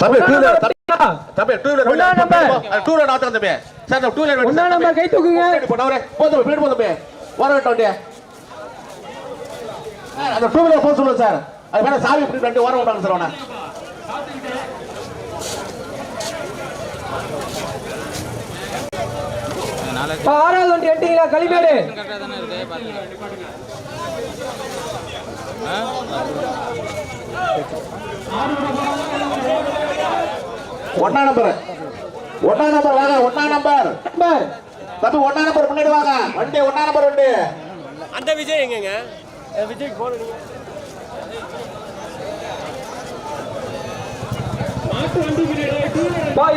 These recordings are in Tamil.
தம்பி டூ வீலர் தம்பி டூ வீலர் ஒண்ணா நம்பர். டூ வீலர் நாட்டம் தம்பி சார் டூ வீலர் ஒண்ணா நம்பர் கை தூக்குங்க. போனவரே போதும் பின்னாடி போதும் தம்பி. வர வேண்டாம் வண்டியா. அந்த டூ வீலர் போக சொல்லுங்க சார். அது வேணா சாவி இப்படி ரெண்டு வர விட்டாங்க சார் அவனை. ஆறாவது வண்டி எட்டிங்களா களிமேடு. ஒன்னா நம்பர் ஒன்னா நம்பர் வாங்க ஒன்னா நம்பர் தம்பி ஒன்னா நம்பர் முன்னாடி வாங்க. வண்டி ஒன்னா நம்பர் வண்டி. அந்த விஜய் எங்கங்க? விஜய் போன்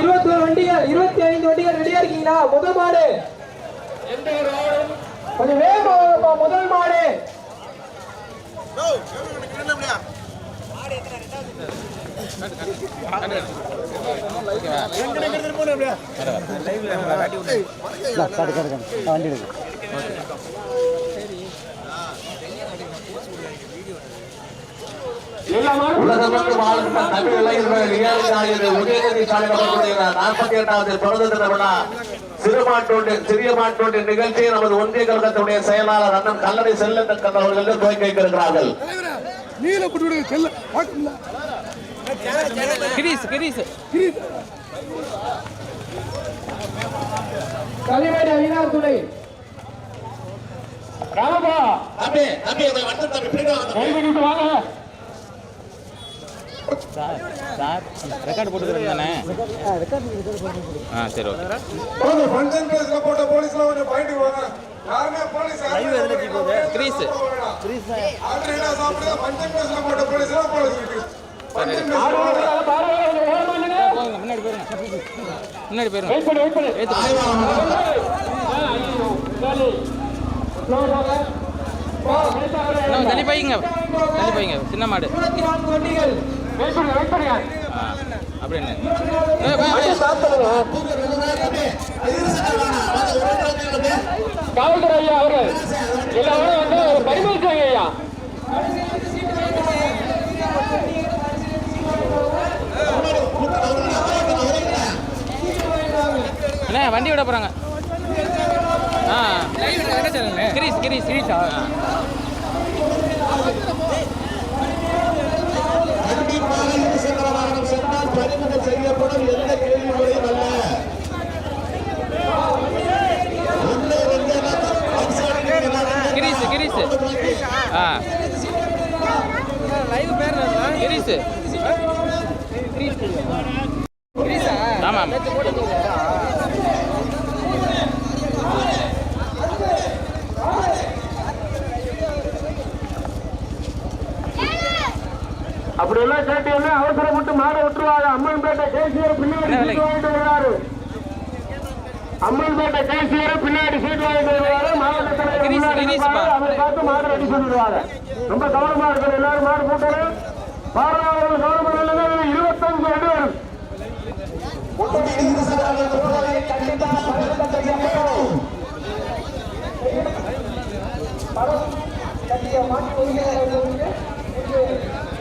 இருபத்தி ஒரு வண்டிகள் இருபத்தி ஐந்து வண்டிகள் ரெடியா இருக்கீங்களா? முதல் மாடு. கொஞ்சம் வேகமா முதல் மாடு. தமிழ் இளைஞர்கள் நாற்பத்தி எட்டாவது பிறந்த தின சிறுமாட்டோண்டு சிறிய மாட்டோண்டு நிகழ்ச்சியை நமது ஒன்றிய கழகத்துடைய செயலாளர் அண்ணன் கல்லறை செல்லத்தக்கன் அவர்கள் துவக்கி வைக்கிறார்கள் நீல குடி செல்ல பார்க்கல கிரீஸ் கிரீஸ். களிமேடு அவினார் துணை. ராமப்பா. தம்பி தம்பி இதை வந்து தம்பி. பின்னாடி வாங்க தம்பி. வாங்க. சார் ரெக்கார்டு போட்டுக்கிறேன் தானே? ஆ சரி ஓகே. போதும் ஃபங்க்ஷன் ட்ரெஸ்ல போட்ட போலீஸ்ல கொஞ்சம் பாயிண்ட் வாங்க. யாருமே போலீஸ்? கிரீஸ். ஆல்ரெடி என்ன சாப்பிடுறது ஃபங்க்ஷன் ட்ரெஸ்ல போட்ட போலீஸ்ல போலீஸ் ஆறு முன்னாடி போயிருங்க. முன்னாடி போயிருங்க. தள்ளி போய்ங்க. தள்ளி போய்ங்க. சின்ன மாடு. இருபத்தி நான்கு வண்டிகள் வெயிட் பண்ணுங்க வெயிட் பண்ணுங்க ஆ அப்படின்னு வண்டியை stop பண்ணுங்க. காவல்துறை ஐயா அவர்கள் எல்லாரும் வந்து ஒரு பரிமாற்றம் ஐயா அண்ணே வண்டி விட போறாங்க. ஆ. கிரீஸ் கிரீஸ் கிரீஸா கண்டிப்பாக பறிமுதல் செய்யப்படும் எந்த கேள்வி அல்ல கிரீஸ் கிரீஸ் ஆ. கிரீஸ் ஆமாம் அப்படி எல்லாம் கேட்டீங்கன்னா அவசரப்பட்டு மாட விட்டுருவாங்க. அம்மன்பேட்டை கேசியர் பின்னாடி? சீட் வாங்கிட்டு வருவாரு. அம்மன்பேட்டை கேசியர் பின்னாடி சீட் வாங்கிட்டு வருவாரு. மாவட்ட தலைவர். அவரை பார்த்து மாடு ரெடி பண்ணிடுவாங்க ரொம்ப கவனமா இருக்கணும். எல்லாரும் மாடு போட்டணும் பாரவாளர்கள் கவனமா இல்லைன்னா இருபத்தஞ்சு அடி வரும்.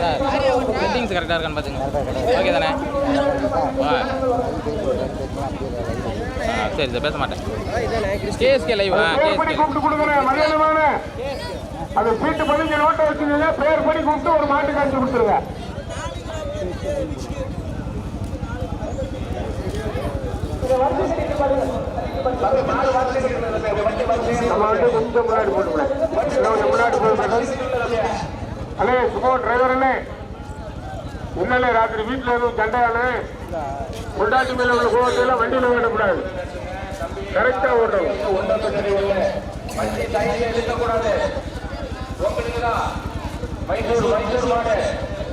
சார் செட்டிங்ஸ் கரெக்டாக இருக்கான்னு பார்த்துங்க ஓகே தானே? ஆ சரி சார் பேச மாட்டேன். கேஎஸ்கே லைவ் ஆ? கேஎஸ்கே கூப்பிட்டு கொடுக்குறேன் மரியாதைமான அது சீட்டு பதிஞ்சு நோட்டை வச்சுக்கோங்க. பேர் படி கூப்பிட்டு ஒரு மாட்டு காய்ச்சி கொடுத்துருங்க. நம்ம வந்து கொஞ்சம் முன்னாடி போட்டுக்கலாம் கொஞ்சம் முன்னாடி போட்டுக்கலாம் அண்ணே சும்மா டிரைவர் அண்ணே இல்லைண்ணே ராத்திரி வீட்டில் எதுவும் சண்டையானே கொண்டாட்டி மேல உள்ள கோவத்தையெல்லாம் வண்டியில் ஓட்டக்கூடாது கரெக்டாக ஓட்டணும் மைசூர் மைசூர் மாடு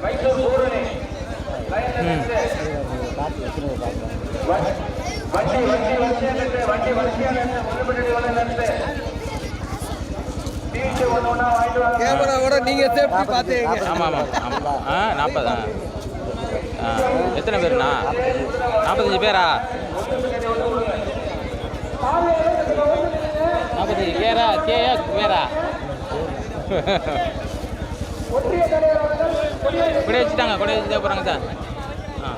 மைசூர் பூரணி வண்டி வண்டி வண்டி வண்டி முன்னாடி வண்டி கேமராவோட நீங்கள் சேஃப்டி பாத்துங்க. ஆமாம் ஆமாம் ஆமாம். ஆ நாற்பதா ஆ. எத்தனை பேருண்ணா? நாற்பத்தஞ்சு பேரா? நாற்பத்தஞ்சு கேரா கேயா பேரா? கொடை வச்சுட்டாங்க கொடை வச்சுட்டா போகிறாங்க சார். ஆ.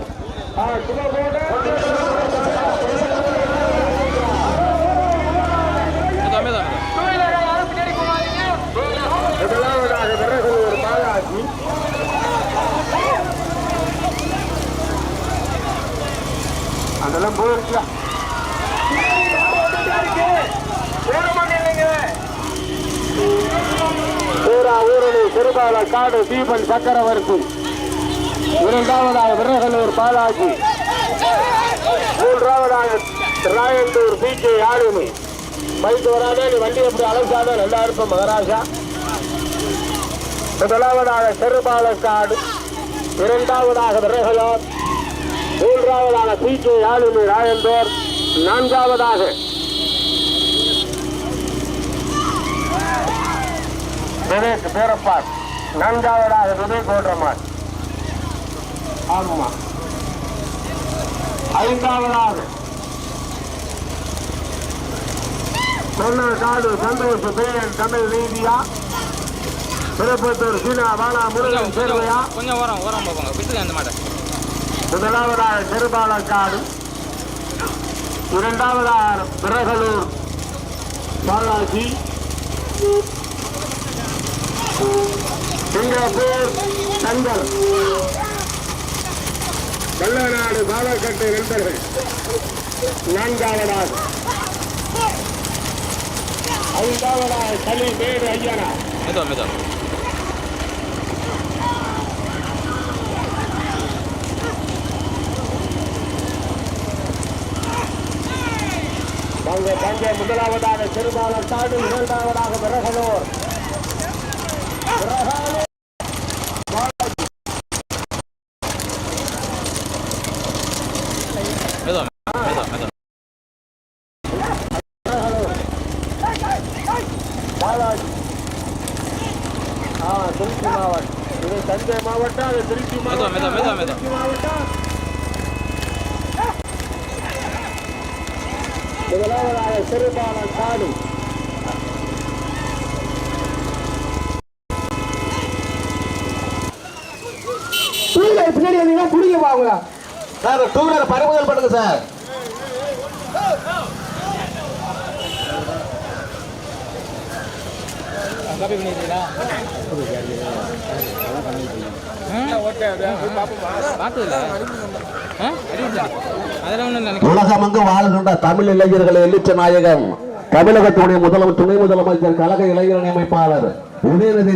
ஊரணி காடு தீபன் சக்கரவர்த்தி. இரண்டாவதாக விரகலூர் பாலாஜி. மூன்றாவதாக Rayanthur P K Yazhini. Bike வராதே நீ வண்டி எப்படி அழைச்சாத நல்லா இருப்போம் மகாராஜா. முதலாவதாக சிறுபாலக்காடு இரண்டாவதாக விரகலூர். மூன்றாவதாக பி கே யாழினி ராயந்தூர். நான்காவதாக விவேக் பேரப்பார். நான்காவதாக விவேக் ஓட்டமார் ஆமா. ஐந்தாவதாக. காடு சந்தோஷ் பேரன் தமிழ் நீதியா திருப்பத்தூர் சீனா பாலா முருகன் சேர்வையா. கொஞ்சம் ஓரம் ஓரம் போங்க விட்டுருங்க அந்த மாட்டை. முதலாவதாக சிறுபாலக்காடு இரண்டாவதாக விறகலூர் பாலாஜி. சிங்கப்பூர் தங்கல் வெள்ளநாடு பாலக்கட்டு நண்பர்கள் நான்காவதாக. ஐந்தாவதாக களி மேடு ஐயனா. மெதுவா மெதுவா அங்கே தங்க முதலாவதாக சிறுபாலக்காடு இரண்டாவதாக விறகலூர் ஆ திருச்சி மாவட்டம். இது தஞ்சை மாவட்டம் அது திருச்சி மெதுவா. திருச்சி மாவட்டம். முதலாவதாக சிறுபாலன் காடு பின்னாடி வந்தீங்கன்னா புடிங்க பாங்களா சார் டூ வீலர் பறிமுதல் பண்ணுங்க சார். காப்பி பண்ணிடுறீங்களா உலகமெங்கு வாழ்கின்ற தமிழ் இளைஞர்களை எழுச்ச நாயகன். தமிழகத்துடைய முதலமைச்சர் துணை முதலமைச்சர் கழக இளைஞர் அமைப்பாளர் உதயநிதி